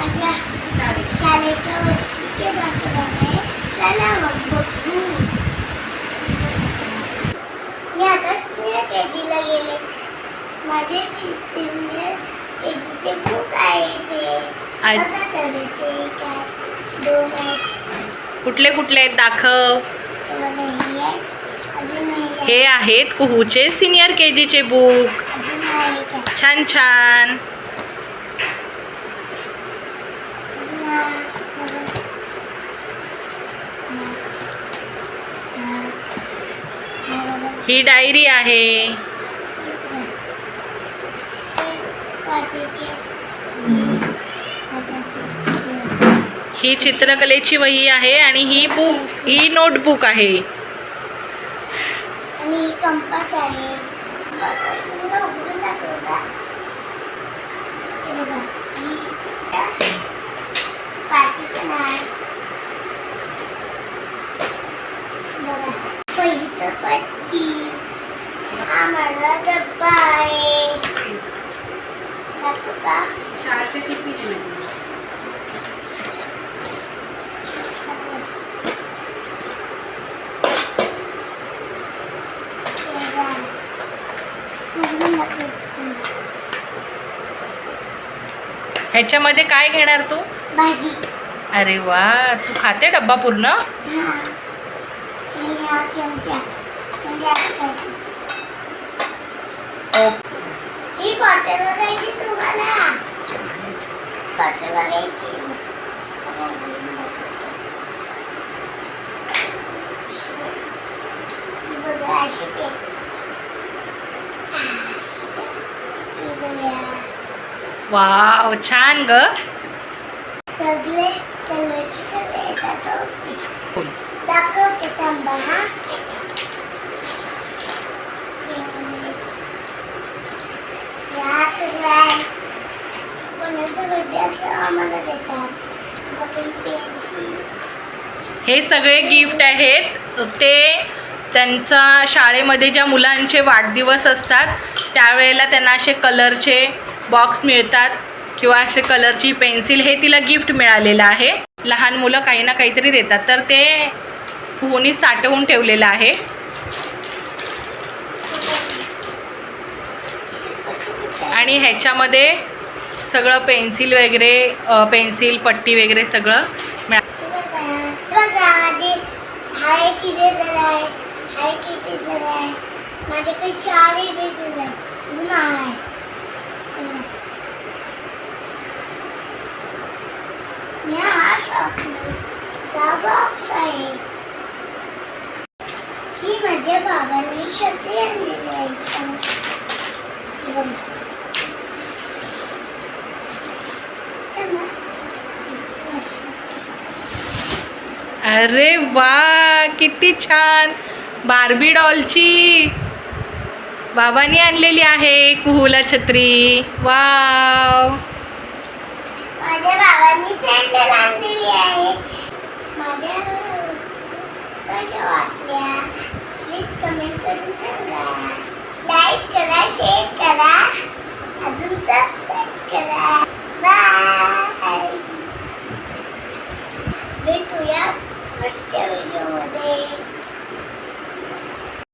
माझ्या शाळेच्या वस्तू दाखवल्या नाही चला मग बघू. मी आता सिनियर के जीला गेले. माझे सिनियर के जीचे बुक आहे ते. आता तर ते काय दोन आहेत. कुठले कुठले आहेत दाखव. ते बघा हे आहे. अजून हे आहे. हे आहेत कुहूचे सिनियर के जीचे बुक अजून हा एक आहे. छान छान अजून ही डायरी आहे. ही चित्रकलेची वही आहे आणि ही बुक ही नोटबुक आहे. आणि कंपास आहे कंपास आहे. तुम्हाला उघडून दाखवू का हे बघा ही पाटी पण आहे बघा पहिली तर पट्टी डब्बा आहे ह्याच्यामध्ये काय घेणार तू? भाजी. अरे वा तू खाते डब्बा पूर्ण? चमचा. म्हणजे ही बॉटल बघायची तुम्हाला? बॉटल बघायची. दाखवते. ही बघा अशी पे. वाव छान ग. सगळे कलरची कलर होते दाखवते थांबा हा या काय कोणाचा बड्डे असला आम्हाला देतात. मग ही पेन्सिल हे सगळे गिफ्ट आहेत. ते त्यांचा शाळेमध्ये ज्या मुलांचे वाढदिवस असतात त्यावेळेला त्यांना असे कलरचे बॉक्स मिळतात किंवा असे कलरची पेन्सिल हे तिला गिफ्ट मिळालेलं आहे. लहान मुलं काही ना काहीतरी देतात. तर ते कोणी साठवून ठेवलेलं आहे. आणि ह्याच्यामध्ये सगळं पेन्सिल वगैरे पेन्सिल पट्टी वगैरे सगळं मिळा हाय किती जर आहे हाय किती जर आहे. माझ्याकडे चार इरेजर आहे अजून आहे. बघा. मी हा शॉपचा बॉक्स आहे. ही माझ्या बाबांनी छत्री आणलेली आहे इथं. हे बघा. हे ना. अशी. अरे वा किती छान. बार्बी डॉलची बाबांनी आणलेली आहे कुहुला छत्री. वाव. माझ्या बाबांनी सँडल आणलेली आहे. माझ्या कशा वाटल्या? प्लीज कमेंट करून सांगा. लाईक करा शेअर करा. अजून सबस्क्राईब करा.